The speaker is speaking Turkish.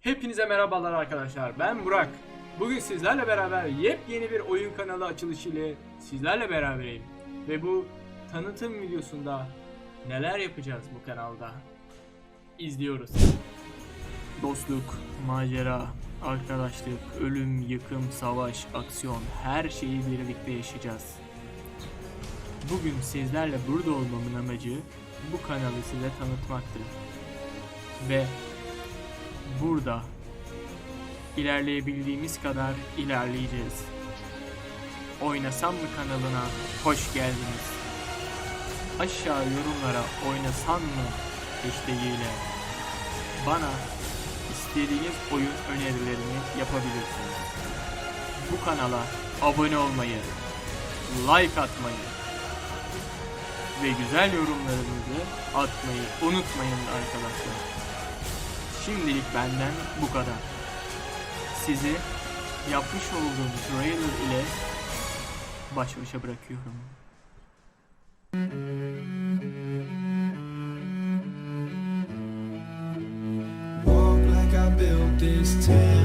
Hepinize merhabalar arkadaşlar. Ben Burak. Bugün sizlerle beraber yepyeni bir oyun kanalı açılışı ile sizlerle berabereyim. Ve bu tanıtım videosunda neler yapacağız bu kanalda? İzliyoruz. Dostluk, macera, arkadaşlık, ölüm, yıkım, savaş, aksiyon her şeyi birlikte yaşayacağız. Bugün sizlerle burada olmamın amacı bu kanalı size tanıtmaktır. Ve burada ilerleyebildiğimiz kadar ilerleyeceğiz. Oynasam mı kanalına hoş geldiniz. Aşağı yorumlara oynasan mı hashtag ile bana istediğiniz oyun önerilerini yapabilirsiniz. Bu kanala abone olmayı, like atmayı ve güzel yorumlarınızı atmayı unutmayın arkadaşlar. Şimdilik benden bu kadar. Sizi yapmış olduğum trailer ile baş başa bırakıyorum. Walk like I built this town.